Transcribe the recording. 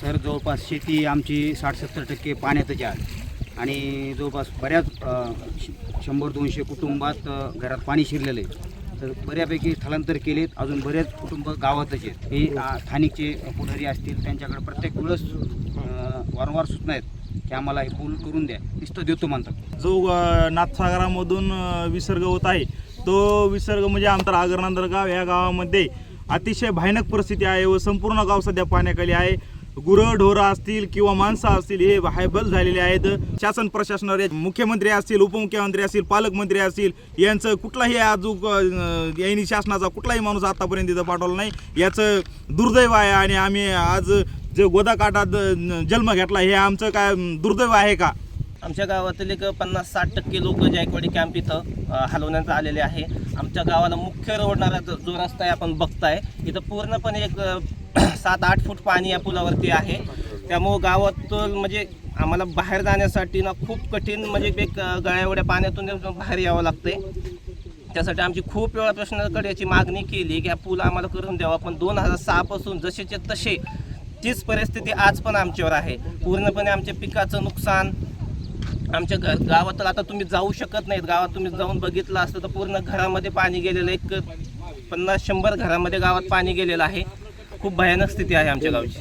Sir जवळपास शेती आमची साठ सत्तर टक्के पाण्यातच आहे. आणि जवळपास बऱ्याच शंभर दोनशे कुटुंबात घरात पाणी शिरलेलं आहे. तर बऱ्यापैकी स्थलांतर केलेत. अजून बरेच कुटुंब गावातच आहेत. हे स्थानिकचे पुढारी असतील त्यांच्याकडे प्रत्येक वेळेस वारंवार सूचना आहेत की आम्हाला हे पूल करून द्या. नुसतं देतो म्हणतात. जो नाथसागरामधून विसर्ग होत आहे तो विसर्ग म्हणजे आमतर आगरनांदर गाव. या गावामध्ये अतिशय भयानक परिस्थिती आहे व संपूर्ण गाव सध्या पाण्याखाली आहे. गुरं ढोरं असतील किंवा माणसं असतील हे हायबल झालेले आहेत. शासन प्रशासनावर मुख्यमंत्री असतील उपमुख्यमंत्री असतील पालकमंत्री असतील यांचं कुठलाही अजून यांनी शासनाचा कुठलाही माणूस आतापर्यंत इथं पाठवला नाही. याचं दुर्दैव आहे आणि आम्ही आज जे गोदाकाठात जन्म घेतला हे आमचं काय दुर्दैव आहे का? आमच्या गावातील एक पन्नास साठ टक्के लोक जायकवाडी कॅम्प इथं हलवण्यात आलेले आहे. आमच्या गावाला मुख्य रोडणारा जो रस्ता आहे आपण बघताय. इथं पूर्णपणे एक सात आठ फूट पाणी या पुलावरती आहे. त्यामुळं गावातून म्हणजे आम्हाला बाहेर जाण्यासाठी ना खूप कठीण म्हणजे एक गळ्यावड्या पाण्यातून बाहेर यावं लागते त्यासाठी आमची खूप वेळा प्रश्नाकडे याची मागणी केली की हा पूल आम्हाला करून द्यावा. पण दोन हजार सहापासून जसेचे तसे तीच परिस्थिती आज पण आमच्यावर आहे. पूर्णपणे आमच्या पिकाचं नुकसान आमच्या घर गावात आता तुम्ही जाऊ शकत नाहीत. गावात तुम्ही जाऊन बघितलं असतं तर पूर्ण घरामध्ये पाणी गेलेलं एक पन्नास शंभर घरामध्ये गावात पाणी गेलेलं आहे. खूप भयानक स्थिती आहे आमच्या गावची.